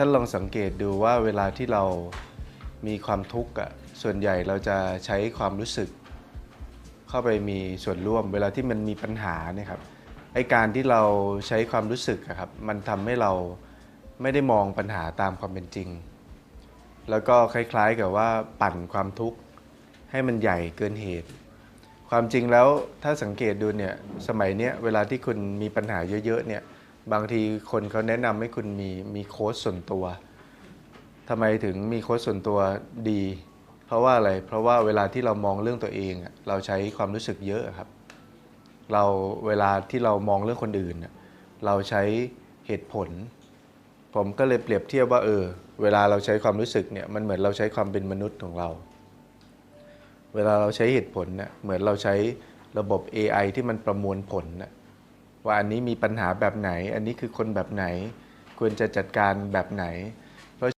ท่านลองสังเกตดูว่าเวลาที่เรามีความทุกข์อะส่วนใหญ่เราจะใช้ความรู้สึก เข้าไปมีส่วนร่วม เวลาที่มันมีปัญหาเนี่ยครับไอการที่เราใช้ความรู้สึกครับมันทำให้เราไม่ได้มองปัญหาตามความเป็นจริง แล้วก็คล้ายๆกับว่าปั่นความทุกข์ให้มันใหญ่เกินเหตุ ความจริงแล้วถ้าสังเกตดูเนี่ยสมัยเนี้ยเวลาที่คุณมีปัญหาเยอะๆเนี่ย บางทีคนเขาแนะนำให้คุณมีมีโค้ชส่วนตัวทำไมถึงมีโค้ชส่วนตัวดี เพราะว่าอะไร เพราะว่าเวลาที่เรามองเรื่องตัวเอง เราใช้ความรู้สึกเยอะครับ เราเวลาที่เรามองเรื่องคนอื่น เราใช้เหตุผล ผมก็เลยเปรียบเทียบว่าเออ เวลาเราใช้ความรู้สึกเนี่ยมันเหมือนเราใช้ความเป็นมนุษย์ของเรา เวลาเราใช้เหตุผลเนี่ยเหมือนเราใช้ระบบ AI ที่มันประมวลผลน่ะ ว่าอันนี้มีปัญหาแบบไหน อันนี้คือคนแบบไหน ควรจะจัดการแบบไหน